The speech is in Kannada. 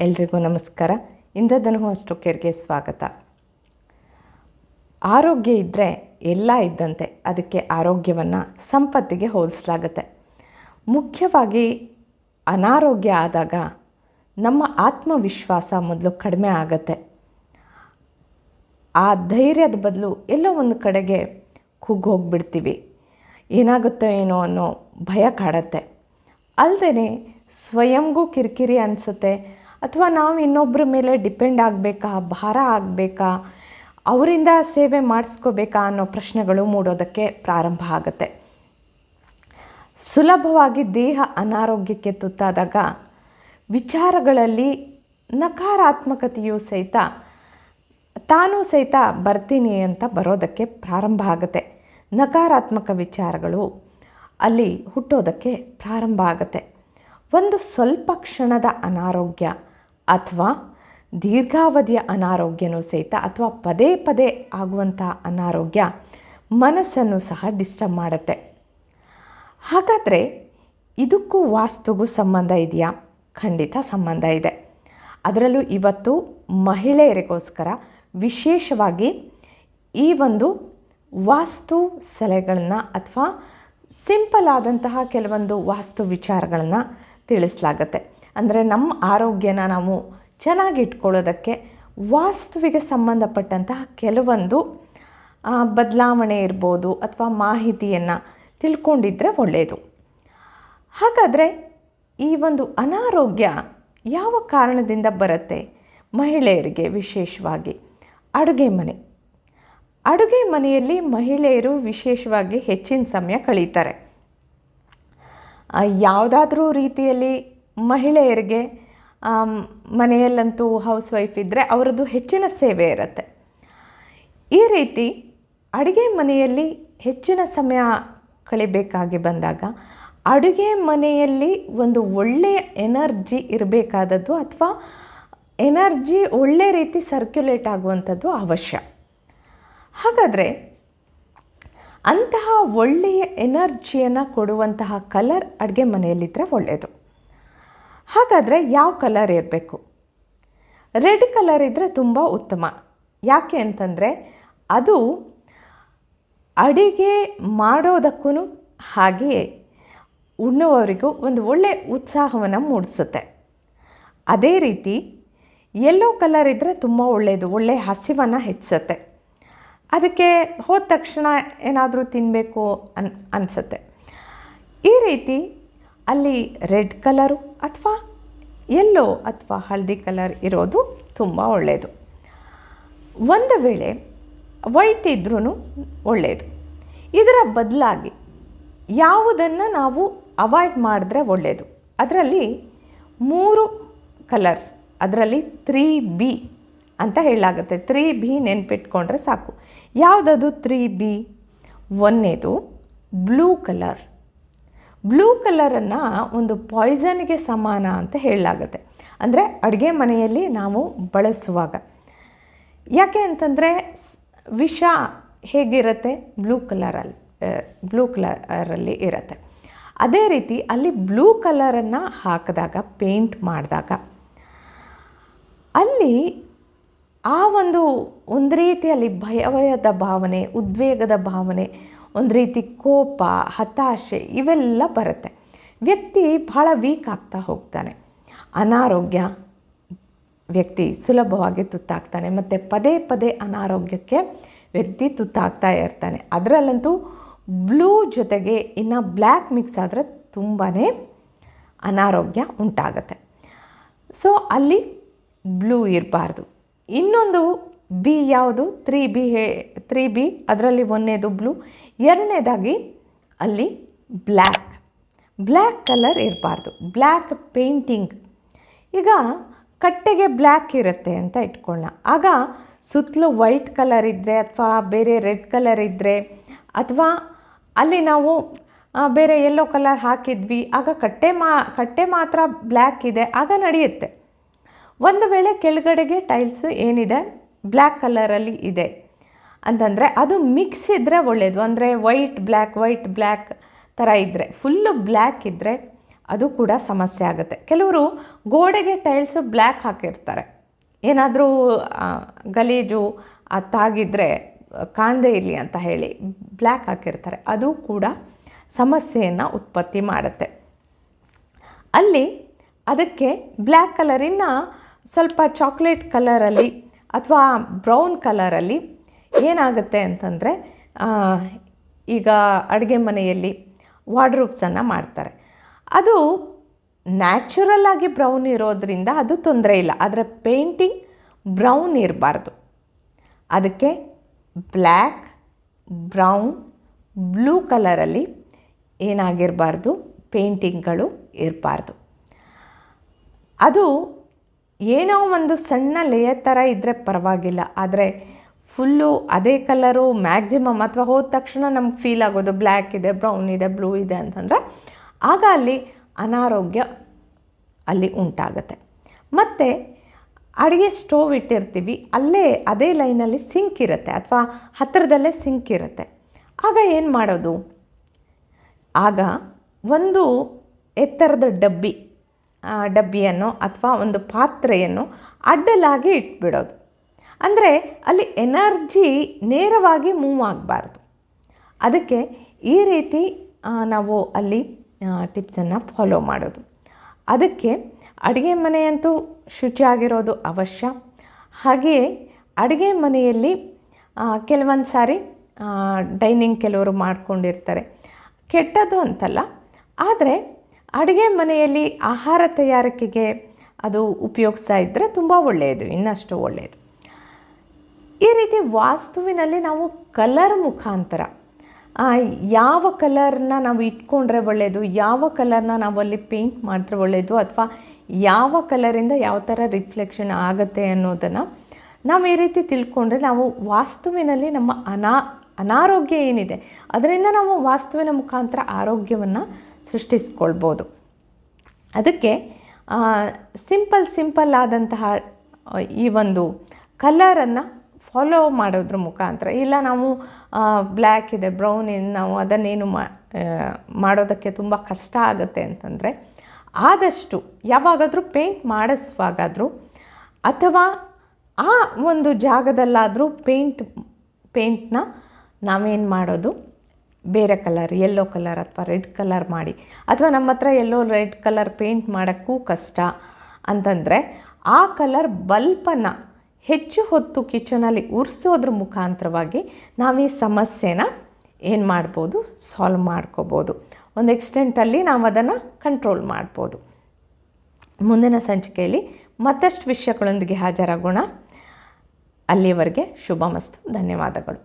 ಎಲ್ರಿಗೂ ನಮಸ್ಕಾರ. ಇಂದ್ರಧನು ಅಷ್ಟು ಕೇರ್ಗೆ ಸ್ವಾಗತ. ಆರೋಗ್ಯ ಇದ್ದರೆ ಎಲ್ಲ ಇದ್ದಂತೆ ಅದಕ್ಕೆ ಆರೋಗ್ಯವನ್ನು ಸಂಪತ್ತಿಗೆ ಹೋಲಿಸಲಾಗತ್ತೆ. ಮುಖ್ಯವಾಗಿ ಅನಾರೋಗ್ಯ ಆದಾಗ ನಮ್ಮ ಆತ್ಮವಿಶ್ವಾಸ ಮೊದಲು ಕಡಿಮೆ ಆಗತ್ತೆ. ಆ ಧೈರ್ಯದ ಬದಲು ಎಲ್ಲೋ ಒಂದು ಕಡೆಗೆ ಕುಗ್ಗೋಗ್ಬಿಡ್ತೀವಿ. ಏನಾಗುತ್ತೋ ಏನೋ ಅನ್ನೋ ಭಯ ಕಾಡತ್ತೆ. ಅಲ್ಲದೆ ಸ್ವಯಂಗೂ ಕಿರಿಕಿರಿ ಅನಿಸುತ್ತೆ ಅಥವಾ ನಾವು ಇನ್ನೊಬ್ಬರ ಮೇಲೆ ಡಿಪೆಂಡ್ ಆಗಬೇಕಾ, ಭಾರ ಆಗಬೇಕಾ, ಅವರಿಂದ ಸೇವೆ ಮಾಡಿಸ್ಕೋಬೇಕಾ ಅನ್ನೋ ಪ್ರಶ್ನೆಗಳು ಮೂಡೋದಕ್ಕೆ ಪ್ರಾರಂಭ ಆಗುತ್ತೆ. ಸುಲಭವಾಗಿ ದೇಹ ಅನಾರೋಗ್ಯಕ್ಕೆ ತುತ್ತಾದಾಗ ವಿಚಾರಗಳಲ್ಲಿ ನಕಾರಾತ್ಮಕತೆಯು ಸಹಿತ, ತಾನೂ ಸಹಿತ ಬರ್ತೀನಿ ಅಂತ ಬರೋದಕ್ಕೆ ಪ್ರಾರಂಭ ಆಗುತ್ತೆ. ನಕಾರಾತ್ಮಕ ವಿಚಾರಗಳು ಅಲ್ಲಿ ಹುಟ್ಟೋದಕ್ಕೆ ಪ್ರಾರಂಭ ಆಗುತ್ತೆ. ಒಂದು ಸ್ವಲ್ಪ ಕ್ಷಣದ ಅನಾರೋಗ್ಯ ಅಥವಾ ದೀರ್ಘಾವಧಿಯ ಅನಾರೋಗ್ಯನೂ ಸಹಿತ ಅಥವಾ ಪದೇ ಪದೇ ಆಗುವಂಥ ಅನಾರೋಗ್ಯ ಮನಸ್ಸನ್ನು ಸಹ ಡಿಸ್ಟರ್ಬ್ ಮಾಡುತ್ತೆ. ಹಾಗಾದರೆ ಇದಕ್ಕೂ ವಾಸ್ತುಗೂ ಸಂಬಂಧ ಇದೆಯಾ? ಖಂಡಿತ ಸಂಬಂಧ ಇದೆ. ಅದರಲ್ಲೂ ಇವತ್ತು ಮಹಿಳೆಯರಿಗೋಸ್ಕರ ವಿಶೇಷವಾಗಿ ಈ ಒಂದು ವಾಸ್ತು ಸಲಹೆಗಳನ್ನ ಅಥವಾ ಸಿಂಪಲ್ ಆದಂತಹ ಕೆಲವೊಂದು ವಾಸ್ತು ವಿಚಾರಗಳನ್ನ ತಿಳಿಸಲಾಗತ್ತೆ. ಅಂದರೆ ನಮ್ಮ ಆರೋಗ್ಯನ ನಾವು ಚೆನ್ನಾಗಿ ಇಟ್ಕೊಳ್ಳೋದಕ್ಕೆ ವಾಸ್ತುವಿಗೆ ಸಂಬಂಧಪಟ್ಟಂತಹ ಕೆಲವೊಂದು ಬದಲಾವಣೆ ಇರ್ಬೋದು ಅಥವಾ ಮಾಹಿತಿಯನ್ನು ತಿಳ್ಕೊಂಡಿದ್ರೆ ಒಳ್ಳೆಯದು ಹಾಗಾದರೆ ಈ ಒಂದು ಅನಾರೋಗ್ಯ ಯಾವ ಕಾರಣದಿಂದ ಬರುತ್ತೆ? ಮಹಿಳೆಯರಿಗೆ ವಿಶೇಷವಾಗಿ ಅಡುಗೆ ಮನೆ. ಅಡುಗೆ ಮನೆಯಲ್ಲಿ ಮಹಿಳೆಯರು ವಿಶೇಷವಾಗಿ ಹೆಚ್ಚಿನ ಸಮಯ ಕಳೀತಾರೆ. ಯಾವುದಾದ್ರೂ ರೀತಿಯಲ್ಲಿ ಮಹಿಳೆಯರಿಗೆ ಮನೆಯಲ್ಲಂತೂ ಹೌಸ್ ವೈಫ್ ಇದ್ದರೆ ಅವರದ್ದು ಹೆಚ್ಚಿನ ಸೇವೆ ಇರುತ್ತೆ. ಈ ರೀತಿ ಅಡುಗೆ ಮನೆಯಲ್ಲಿ ಹೆಚ್ಚಿನ ಸಮಯ ಕಳಿಬೇಕಾಗಿ ಬಂದಾಗ ಅಡುಗೆ ಮನೆಯಲ್ಲಿ ಒಂದು ಒಳ್ಳೆಯ ಎನರ್ಜಿ ಇರಬೇಕಾದದ್ದು ಅಥವಾ ಎನರ್ಜಿ ಒಳ್ಳೆ ರೀತಿ ಸರ್ಕ್ಯುಲೇಟ್ ಆಗುವಂಥದ್ದು ಅವಶ್ಯ. ಹಾಗಾದರೆ ಅಂತಹ ಒಳ್ಳೆಯ ಎನರ್ಜಿಯನ್ನು ಕೊಡುವಂತಹ ಕಲರ್ ಅಡುಗೆ ಮನೆಯಲ್ಲಿದ್ದರೆ ಒಳ್ಳೆಯದು. ಹಾಗಾದರೆ ಯಾವ ಕಲರ್ ಇರಬೇಕು? ರೆಡ್ ಕಲರ್ ಇದ್ದರೆ ತುಂಬ ಉತ್ತಮ. ಯಾಕೆ ಅಂತಂದರೆ ಅದು ಅಡಿಗೆ ಮಾಡೋದಕ್ಕೂ ಹಾಗೆಯೇ ಉಣ್ಣುವವರಿಗೂ ಒಂದು ಒಳ್ಳೆಯ ಉತ್ಸಾಹವನ್ನು ಮೂಡಿಸುತ್ತೆ. ಅದೇ ರೀತಿ ಯೆಲ್ಲೋ ಕಲರ್ ಇದ್ದರೆ ತುಂಬ ಒಳ್ಳೆಯದು ಒಳ್ಳೆಯ ಹಸಿವನ್ನು ಹೆಚ್ಚಿಸುತ್ತೆ. ಅದಕ್ಕೆ ಹೋದ ತಕ್ಷಣ ಏನಾದರೂ ತಿನ್ನಬೇಕು ಅನ್, ಅನಿಸುತ್ತೆ. ಈ ರೀತಿ ಅಲ್ಲಿ ರೆಡ್ ಕಲರು ಅಥವಾ ಎಲ್ಲೋ ಅಥವಾ ಹಳದಿ ಕಲರ್ ಇರೋದು ತುಂಬ ಒಳ್ಳೆಯದು ಒಂದು ವೇಳೆ ವೈಟ್ ಇದ್ರೂ ಒಳ್ಳೆಯದು ಇದರ ಬದಲಾಗಿ ಯಾವುದನ್ನು ನಾವು ಅವಾಯ್ಡ್ ಮಾಡಿದ್ರೆ ಒಳ್ಳೆಯದು ಅದರಲ್ಲಿ ಮೂರು ಕಲರ್ಸ್ ಅದರಲ್ಲಿ ತ್ರೀ ಬಿ ಅಂತ ಹೇಳಲಾಗುತ್ತೆ. ತ್ರೀ ಬಿ ನೆನ್ಪಿಟ್ಕೊಂಡ್ರೆ ಸಾಕು. ಯಾವುದದು ತ್ರೀ ಬಿ ಒಂದೇದು ಬ್ಲೂ ಕಲರ್ ಬ್ಲೂ ಕಲರನ್ನು ಒಂದು ಪಾಯ್ಸನ್ಗೆ ಸಮಾನ ಅಂತ ಹೇಳಲಾಗುತ್ತೆ. ಅಂದರೆ ಅಡುಗೆ ಮನೆಯಲ್ಲಿ ನಾವು ಬಳಸುವಾಗ. ಯಾಕೆ ಅಂತಂದರೆ ವಿಷ ಹೇಗಿರುತ್ತೆ? ಬ್ಲೂ ಕಲರಲ್ಲಿ ಬ್ಲೂ ಕಲರಲ್ಲಿ ಇರುತ್ತೆ. ಅದೇ ರೀತಿ ಅಲ್ಲಿ ಬ್ಲೂ ಕಲರನ್ನು ಹಾಕಿದಾಗ, ಪೇಂಟ್ ಮಾಡಿದಾಗ, ಅಲ್ಲಿ ಆ ಒಂದು ಒಂದು ರೀತಿಯಲ್ಲಿ ಭಯವಯದ ಭಾವನೆ, ಉದ್ವೇಗದ ಭಾವನೆ ಒಂದು ರೀತಿ ಕೋಪ, ಹತಾಶೆ ಇವೆಲ್ಲ ಬರುತ್ತೆ. ವ್ಯಕ್ತಿ ಭಾಳ ವೀಕ್ ಆಗ್ತಾ ಹೋಗ್ತಾನೆ. ಅನಾರೋಗ್ಯ ವ್ಯಕ್ತಿ ಸುಲಭವಾಗಿ ತುತ್ತಾಗ್ತಾನೆ. ಮತ್ತು ಪದೇ ಪದೇ ಅನಾರೋಗ್ಯಕ್ಕೆ ವ್ಯಕ್ತಿ ತುತ್ತಾಗ್ತಾ ಇರ್ತಾನೆ. ಅದರಲ್ಲಂತೂ ಬ್ಲೂ ಜೊತೆಗೆ ಇನ್ನು ಬ್ಲ್ಯಾಕ್ ಮಿಕ್ಸ್ ಆದರೆ ತುಂಬಾ ಅನಾರೋಗ್ಯ ಉಂಟಾಗತ್ತೆ. ಸೊ ಅಲ್ಲಿ ಬ್ಲೂ ಇರಬಾರ್ದು. ಇನ್ನೊಂದು ಬಿ ಯಾವುದು? ತ್ರೀ ಬಿ ಹೇ, ತ್ರೀ ಬಿ, ಅದರಲ್ಲಿ ಒಂದನೇದು ಬ್ಲೂ. ಎರಡನೇದಾಗಿ ಅಲ್ಲಿ ಬ್ಲ್ಯಾಕ್. ಬ್ಲ್ಯಾಕ್ ಕಲರ್ ಇರಬಾರ್ದು. Black painting. ಈಗ ಕಟ್ಟೆಗೆ ಬ್ಲ್ಯಾಕ್ ಇರುತ್ತೆ ಅಂತ ಇಟ್ಕೊಳ್ಳೋಣ. ಆಗ ಸುತ್ತಲೂ ವೈಟ್ ಕಲರ್ ಇದ್ದರೆ ಅಥವಾ ಬೇರೆ ರೆಡ್ ಕಲರ್ ಇದ್ದರೆ ಅಥವಾ ಅಲ್ಲಿ ನಾವು ಬೇರೆ ಯೆಲ್ಲೋ ಕಲರ್ ಹಾಕಿದ್ವಿ, ಆಗ ಕಟ್ಟೆ ಮಾ, ಕಟ್ಟೆ ಮಾತ್ರ ಬ್ಲ್ಯಾಕ್ ಇದೆ, ಆಗ ನಡೆಯುತ್ತೆ. ಒಂದು ವೇಳೆ ಕೆಳಗಡೆಗೆ ಟೈಲ್ಸು ಏನಿದೆ? ಬ್ಲ್ಯಾಕ್ ಕಲರಲ್ಲಿ ಇದೆ. ಅಂತಂದರೆ ಅದು ಮಿಕ್ಸ್ ಇದ್ದರೆ ಒಳ್ಳೆಯದು ಅಂದರೆ ವೈಟ್, ಬ್ಲ್ಯಾಕ್ ವೈಟ್, ಬ್ಲ್ಯಾಕ್ ಥರ ಇದ್ದರೆ ಫುಲ್ಲು ಬ್ಲ್ಯಾಕ್ ಇದ್ದರೆ ಅದು ಕೂಡ ಸಮಸ್ಯೆ ಆಗುತ್ತೆ. ಕೆಲವರು ಗೋಡೆಗೆ ಟೈಲ್ಸು ಬ್ಲ್ಯಾಕ್ ಹಾಕಿರ್ತಾರೆ. ಏನಾದರೂ ಗಲೀಜು ಅತ್ತಾಗಿದ್ದರೆ ಕಾಣದೇ ಇರಲಿ ಅಂತ ಹೇಳಿ ಬ್ಲ್ಯಾಕ್ ಹಾಕಿರ್ತಾರೆ. ಅದು ಕೂಡ ಸಮಸ್ಯೆಯನ್ನು ಉತ್ಪತ್ತಿ ಮಾಡುತ್ತೆ. ಅಲ್ಲಿ ಅದಕ್ಕೆ ಬ್ಲ್ಯಾಕ್ ಕಲರಿನ ಸ್ವಲ್ಪ ಚಾಕ್ಲೇಟ್ ಕಲರಲ್ಲಿ ಅಥವಾ ಬ್ರೌನ್ ಕಲರಲ್ಲಿ ಏನಾಗುತ್ತೆ ಅಂತಂದರೆ ಈಗ ಅಡುಗೆ ಮನೆಯಲ್ಲಿ ವಾರ್ಡ್ರೂಬ್ಸನ್ನು ಮಾಡ್ತಾರೆ. ಅದು ನ್ಯಾಚುರಲ್ ಆಗಿ ಬ್ರೌನ್ ಇರೋದರಿಂದ ಅದು ತೊಂದರೆ ಇಲ್ಲ. ಆದರೆ ಪೇಂಟಿಂಗ್ ಬ್ರೌನ್ ಇರಬಾರ್ದು. ಅದಕ್ಕೆ ಬ್ಲ್ಯಾಕ್, ಬ್ರೌನ್, ಬ್ಲೂ ಕಲರಲ್ಲಿ ಏನಾಗಿರಬಾರ್ದು? ಪೇಂಟಿಂಗ್ಗಳು ಇರಬಾರ್ದು. ಅದು ಏನೋ ಒಂದು ಸಣ್ಣ ಲೇಯರ್ ಥರ ಇದ್ದರೆ ಪರವಾಗಿಲ್ಲ. ಆದರೆ ಫುಲ್ಲು ಅದೇ ಕಲರು ಮ್ಯಾಕ್ಸಿಮಮ್ ಅಥವಾ ಹೋದ ತಕ್ಷಣ ನಮ್ಗೆ ಫೀಲ್ ಆಗೋದು ಬ್ಲ್ಯಾಕ್ ಇದೆ ಬ್ರೌನ್ ಇದೆ ಬ್ಲೂ ಇದೆ ಅಂತಂದರೆ ಆಗ ಅಲ್ಲಿ ಅನಾರೋಗ್ಯ ಅಲ್ಲಿ ಉಂಟಾಗುತ್ತೆ. ಮತ್ತು ಅಡುಗೆ ಸ್ಟೋವ್ ಇಟ್ಟಿರ್ತೀವಿ, ಅಲ್ಲೇ ಅದೇ ಲೈನಲ್ಲಿ ಸಿಂಕ್ ಇರುತ್ತೆ ಅಥವಾ ಹತ್ತಿರದಲ್ಲೇ ಸಿಂಕ್ ಇರುತ್ತೆ. ಆಗ ಏನು ಮಾಡೋದು? ಆಗ ಒಂದು ಎತ್ತರದ ಡಬ್ಬಿ ಡಬ್ಬಿಯನ್ನು ಅಥವಾ ಒಂದು ಪಾತ್ರೆಯನ್ನು ಅಡ್ಡಲಾಗಿ ಇಟ್ಬಿಡೋದು. ಅಂದರೆ ಅಲ್ಲಿ ಎನರ್ಜಿ ನೇರವಾಗಿ ಮೂವ್ ಆಗಬಾರ್ದು. ಅದಕ್ಕೆ ಈ ರೀತಿ ನಾವು ಅಲ್ಲಿ ಟಿಪ್ಸನ್ನು ಫಾಲೋ ಮಾಡೋದು. ಅದಕ್ಕೆ ಅಡುಗೆ ಮನೆಯಂತೂ ಶುಚಿಯಾಗಿರೋದು ಅವಶ್ಯ. ಹಾಗೆಯೇ ಅಡುಗೆ ಮನೆಯಲ್ಲಿ ಕೆಲವೊಂದು ಸಾರಿ ಡೈನಿಂಗ್ ಕೆಲವರು ಮಾಡ್ಕೊಂಡಿರ್ತಾರೆ. ಕೆಟ್ಟದ್ದು ಅಂತಲ್ಲ. ಆದರೆ ಅಡುಗೆ ಮನೆಯಲ್ಲಿ ಆಹಾರ ತಯಾರಿಕೆಗೆ ಅದು ಉಪಯೋಗಿಸ್ತಾ ಇದ್ದರೆ ತುಂಬ ಒಳ್ಳೆಯದು, ಇನ್ನಷ್ಟು ಒಳ್ಳೆಯದು. ಈ ರೀತಿ ವಾಸ್ತುವಿನಲ್ಲಿ ನಾವು ಕಲರ್ ಮುಖಾಂತರ ಯಾವ ಕಲರ್ನ ನಾವು ಇಟ್ಕೊಂಡ್ರೆ ಒಳ್ಳೆಯದು, ಯಾವ ಕಲರ್ನ ನಾವು ಅಲ್ಲಿ ಪೇಂಟ್ ಮಾಡಿದ್ರೆ ಒಳ್ಳೆಯದು, ಅಥವಾ ಯಾವ ಕಲರಿಂದ ಯಾವ ಥರ ರಿಫ್ಲೆಕ್ಷನ್ ಆಗುತ್ತೆ ಅನ್ನೋದನ್ನು ನಾವು ಈ ರೀತಿ ತಿಳ್ಕೊಂಡ್ರೆ ನಾವು ವಾಸ್ತುವಿನಲ್ಲಿ ನಮ್ಮ ಅನಾ, ಅನಾರೋಗ್ಯ ಏನಿದೆ, ಅದರಿಂದ ನಾವು ವಾಸ್ತುವಿನ ಮುಖಾಂತರ ಆರೋಗ್ಯವನ್ನು ಸೃಷ್ಟಿಸ್ಕೊಳ್ಬೋದು. ಅದಕ್ಕೆ ಸಿಂಪಲ್ ಸಿಂಪಲ್ ಆದಂತಹ ಈ ಒಂದು ಕಲರನ್ನು ಫಾಲೋ ಮಾಡೋದ್ರ ಮುಖಾಂತರ, ಇಲ್ಲ ನಾವು ಬ್ಲ್ಯಾಕ್ ಇದೆ, ಬ್ರೌನ್ ಇದೆ, ನಾವು ಅದನ್ನೇನು ಮಾಡೋದಕ್ಕೆ ತುಂಬ ಕಷ್ಟ ಆಗುತ್ತೆ ಅಂತಂದರೆ, ಆದಷ್ಟು ಯಾವಾಗಾದರೂ ಪೇಂಟ್ ಮಾಡಿಸುವಾಗಾದರೂ, ಅಥವಾ ಆ ಒಂದು ಜಾಗದಲ್ಲಾದರೂ ಪೇಂಟ್, ಪೇಂಟ್ನ ನಾವೇನು ಮಾಡೋದು? ಬೇರೆ ಕಲರ್ ಯೆಲ್ಲೋ ಕಲರ್ ಅಥವಾ ರೆಡ್ ಕಲರ್ ಮಾಡಿ. ಅಥವಾ ನಮ್ಮ ಹತ್ರ ಎಲ್ಲೋ ರೆಡ್ ಕಲರ್ ಪೇಂಟ್ ಮಾಡೋಕ್ಕೂ ಕಷ್ಟ ಅಂತಂದರೆ ಆ ಕಲರ್ ಬಲ್ಪನ ಹೆಚ್ಚು ಹೊತ್ತು ಕಿಚನಲ್ಲಿ ಉರಿಸೋದ್ರ ಮುಖಾಂತರವಾಗಿ ನಾವು ಈ ಸಮಸ್ಯೆನ ಏನು ಮಾಡ್ಬೋದು? ಸಾಲ್ವ್ ಮಾಡ್ಕೋಬೋದು. ಒಂದು ಎಕ್ಸ್ಟೆಂಟಲ್ಲಿ ನಾವು ಅದನ್ನು ಕಂಟ್ರೋಲ್ ಮಾಡ್ಬೋದು. ಮುಂದಿನ ಸಂಚಿಕೆಯಲ್ಲಿ ಮತ್ತಷ್ಟು ವಿಷಯಗಳೊಂದಿಗೆ ಹಾಜರಾಗೋಣ. ಅಲ್ಲಿಯವರೆಗೆ ಶುಭ ಮಸ್ತು ಧನ್ಯವಾದಗಳು.